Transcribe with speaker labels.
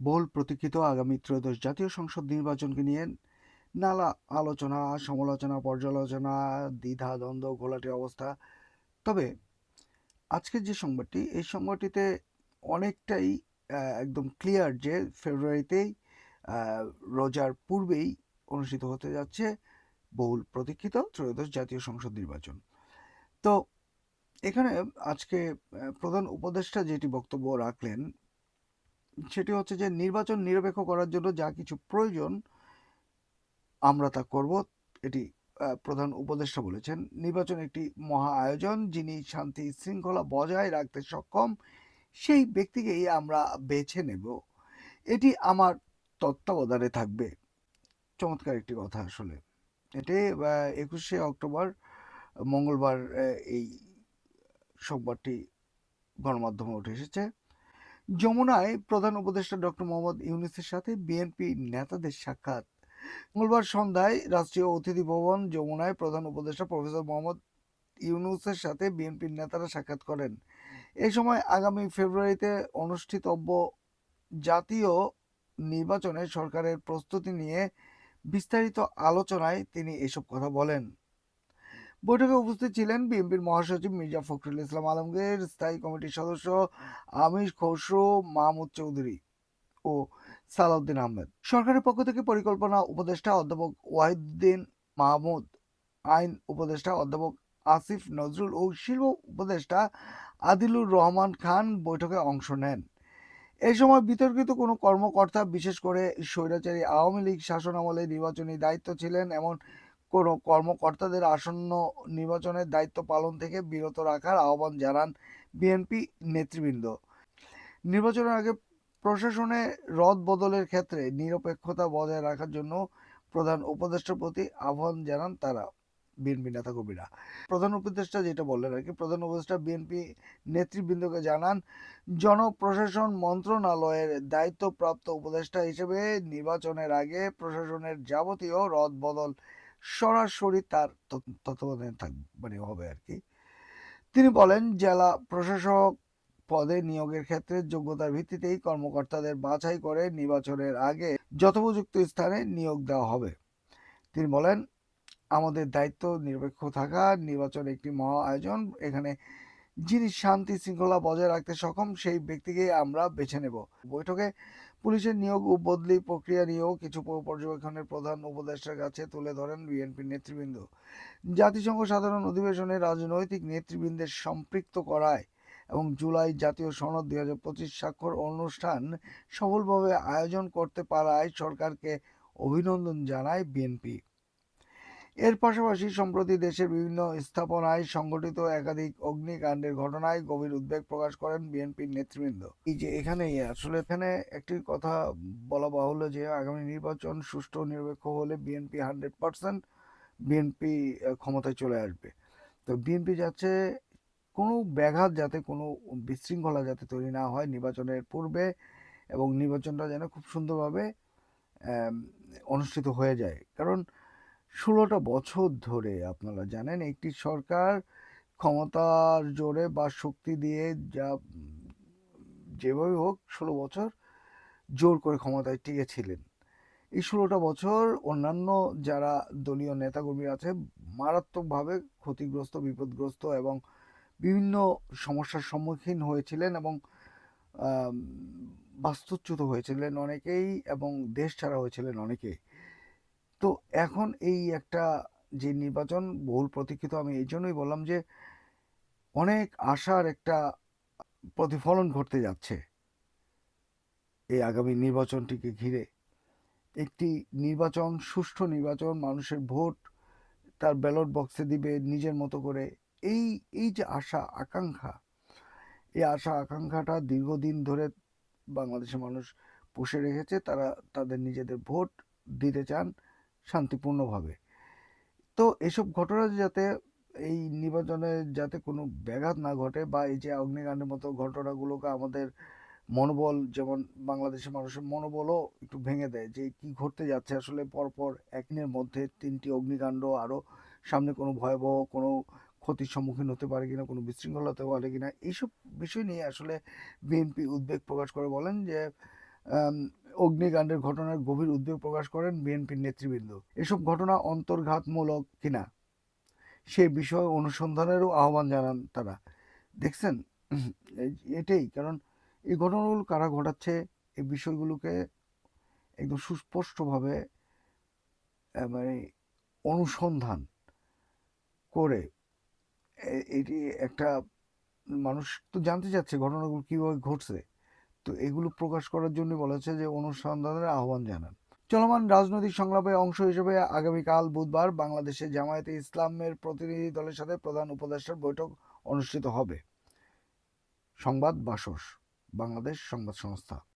Speaker 1: বহুল প্রতীক্ষিত আগামী ত্রয়োদশ জাতীয় সংসদ নির্বাচনকে নিয়ে নানা আলোচনা, সমালোচনা, পর্যালোচনা, দ্বিধা, দ্বন্দ্ব, ঘোলাটে অবস্থা। তবে আজকের যে সংবাদটি, এই সংবাদটিতে অনেকটাই একদম ক্লিয়ার যে ফেব্রুয়ারিতেই রোজার পূর্বেই অনুষ্ঠিত হতে যাচ্ছে বহুল প্রতীক্ষিত ত্রয়োদশ জাতীয় সংসদ নির্বাচন। তো এখানে আজকে প্রধান উপদেষ্টা যেটি বক্তব্য রাখলেন সেটি হচ্ছে যে নির্বাচন নিরপেক্ষ করার জন্য যা কিছু প্রয়োজন, আমরা তা করব, এটি প্রধান উপদেষ্টা বলেছেন। নির্বাচন একটি মহা আয়োজন যিনি শান্তি শৃঙ্খলা বজায় রাখতে সক্ষম, সেই ব্যক্তিকেই আমরা বেছে নেব। এটি আমার তত্ত্বাবধানে থাকবে। চমৎকার একটি কথা আসলে। এটি একুশে অক্টোবর, মঙ্গলবার এই সংবাদটি গণমাধ্যমে উঠে এসেছে। যমুনায় প্রধান উপদেষ্টা ডক্টর মোহাম্মদ ইউনুসের সাথে বিএনপি নেতাদের সাক্ষাৎ। মঙ্গলবার সন্ধ্যায় রাষ্ট্রীয় অতিথি ভবন যমুনায় প্রধান উপদেষ্টা প্রফেসর মোহাম্মদ ইউনুসের সাথে বিএনপির নেতারা সাক্ষাৎ করেন। এ সময় আগামী ফেব্রুয়ারিতে অনুষ্ঠিতব্য জাতীয় নির্বাচনে সরকারের প্রস্তুতি নিয়ে বিস্তারিত আলোচনায় তিনি এসব কথা বলেন। বৈঠকে উপস্থিত ছিলেন বিএনপির মহাসচিব মির্জা ফখরুল ইসলাম আলমগীর, স্থায়ী কমিটির সদস্য আমির খসরু, মাহমুদ চৌধুরী ও সালাউদ্দিন আহমেদ। সরকারের পক্ষ থেকে পরিকল্পনা উপদেষ্টা অধ্যাপক ওয়াহিদুদ্দিন মাহমুদ, আইন উপদেষ্টা অধ্যাপক আসিফ নজরুল ও শিল্প উপদেষ্টা আদিলুর রহমান খান বৈঠকে অংশ নেন। এই সময় বিতর্কিত কোনো কর্মকর্তা, বিশেষ করে স্বৈরাচারী আওয়ামী লীগ শাসনামলে নির্বাচনী দায়িত্ব ছিলেন এমন কোনো কর্মকর্তাদের আসন্ন নির্বাচনের দায়িত্ব পালন থেকে বিরত রাখার আহ্বান জানান বিএনপি নেতৃবৃন্দ। নির্বাচনের আগে প্রশাসনে রদ বদলের ক্ষেত্রে নিরপেক্ষতা বজায় রাখার জন্য প্রধান উপদেষ্টার প্রতি আহ্বান জানান তারা, বিএনপি নেতা নেতাকর্মীরা। প্রধান উপদেষ্টা যেটা বললেন আর কি প্রধান উপদেষ্টা বিএনপি নেতৃবৃন্দকে জানান, জনপ্রশাসন মন্ত্রণালয়ের দায়িত্বপ্রাপ্ত উপদেষ্টা হিসেবে নির্বাচনের আগে প্রশাসনের যাবতীয় রদ বদল সরাসরি তার তত্ত্বাবধানে থাক মানে হবে আর কি তিনি বলেন জেলা প্রশাসক পদে নিয়োগের ক্ষেত্রে যোগ্যতার ভিত্তিতেই কর্মকর্তাদের বাছাই করে নির্বাচনের আগে যথোপযুক্ত স্থানে নিয়োগ দেওয়া হবে। তিনি বলেন আমাদের দায়িত্ব নিরপেক্ষ থাকা নির্বাচন একটি মহা আয়োজন এখানে যিনি শান্তি শৃঙ্খলা বজায় রাখতে সক্ষম সেই ব্যক্তিকে আমরা বেছে নেব। বৈঠকে পুলিশের নিয়োগ ও বদলি প্রক্রিয়া নিয়েও কিছু পর্যবেক্ষণের প্রধান উপদেষ্টার কাছে তুলে ধরেন বিএনপির নেতৃবৃন্দ। জাতিসংঘ সাধারণ অধিবেশনে রাজনৈতিক নেতৃবৃন্দের সম্পৃক্ত করায় এবং জুলাই জাতীয় সনদ দুই হাজার পঁচিশ স্বাক্ষর অনুষ্ঠান সফলভাবে আয়োজন করতে পারায় সরকারকে অভিনন্দন জানায় বিএনপি। এর পাশাপাশি সম্প্রতি দেশের বিভিন্ন স্থাপনায় সংঘটিত একাধিক অগ্নিকাণ্ডের ঘটনায় গভীর উদ্বেগ প্রকাশ করেন বিএনপির নেতৃবৃন্দ। এই যে এখানে আসলে এখানে একটি কথা বলা বাহুল্য যে আগামী নির্বাচন সুষ্ঠু নিরপেক্ষ হলে বিএনপি হান্ড্রেড পার্সেন্ট বিএনপি ক্ষমতায় চলে আসবে। তো বিএনপি যাচ্ছে কোনো ব্যাঘাত যাতে কোনো বিশৃঙ্খলা যাতে তৈরি না হয় নির্বাচনের পূর্বে এবং নির্বাচনটা যেন খুব সুন্দরভাবে অনুষ্ঠিত হয়ে যায়। কারণ ষোলোটা বছর ধরে আপনারা জানেন একটি সরকার ক্ষমতার জোরে বা শক্তি দিয়ে যা, যেভাবে হোক ষোলো বছর জোর করে ক্ষমতায় টিকেছিলেন। এই ষোলোটা বছর অন্যান্য যারা দলীয় নেতাকর্মী আছে, মারাত্মকভাবে ক্ষতিগ্রস্ত, বিপদগ্রস্ত এবং বিভিন্ন সমস্যার সম্মুখীন হয়েছিলেন এবং বাস্তুচ্যুত হয়েছিলেন অনেকেই এবং দেশ ছাড়া হয়েছিলেন অনেকেই। তো এখন এই একটা যে নির্বাচন বহুল প্রতীক্ষিত, আমি এই জন্যই বললাম যে, অনেক আশার একটা প্রতিফলন ঘটতে যাচ্ছে এই আগামী নির্বাচনটিকে ঘিরে। একটি নির্বাচন, সুষ্ঠু নির্বাচন, মানুষের ভোট তার ব্যালট বক্সে দিবে নিজের মতো করে। এই এই যে আশা, আকাঙ্ক্ষা, এই আশা, আকাঙ্ক্ষাটা দীর্ঘদিন ধরে বাংলাদেশের মানুষ পুষে রেখেছে। তারা তাদের নিজেদের ভোট দিতে চান। শান্তিপূর্ণভাবে। তো এসব ঘটনা যাতে এই নির্বাচনে যাতে কোনো ব্যাঘাত না ঘটে বা এই যে অগ্নিকাণ্ডের মতো ঘটনাগুলোকে আমাদের মনোবল, যেমন বাংলাদেশের মানুষের মনোবলও একটু ভেঙে দেয় যে কি ঘটতে যাচ্ছে। আসলে পরপর একদিনের মধ্যে তিনটি অগ্নিকাণ্ড আরও সামনে কোনো ভয়াবহ কোনো ক্ষতির সম্মুখীন হতে পারে কিনা, কোনো বিশৃঙ্খলা হতে পারে কিনা, এইসব বিষয় নিয়ে আসলে বিএনপি উদ্বেগ প্রকাশ করে বলেন যে অগ্নিকাণ্ডের ঘটনার গভীর উদ্বেগ প্রকাশ করেন বিএনপির নেতৃবৃন্দ। এসব ঘটনা অন্তর্ঘাতমূলক কিনা, সে বিষয়ে অনুসন্ধানেরও আহ্বান জানান তারা। দেখছেন এটাই, কারণ এই ঘটনাগুলো কারা ঘটাচ্ছে, এই বিষয়গুলোকে একদম সুস্পষ্টভাবে মানে অনুসন্ধান করে এটি একটা মানুষ তো জানতে চাচ্ছে ঘটনাগুলো কীভাবে ঘটছে। তো এগুলো প্রকাশ করার জন্য বলেছে যে অনুসন্ধানের আহ্বান জানান। চলমান রাজনৈতিক সংলাপে অংশ হিসেবে আগামীকাল বুধবার বাংলাদেশে জামায়াতে ইসলামের প্রতিনিধি দলের সাথে প্রধান উপদেষ্টার বৈঠক অনুষ্ঠিত হবে। সংবাদ বাসস, বাংলাদেশ সংবাদ সংস্থা।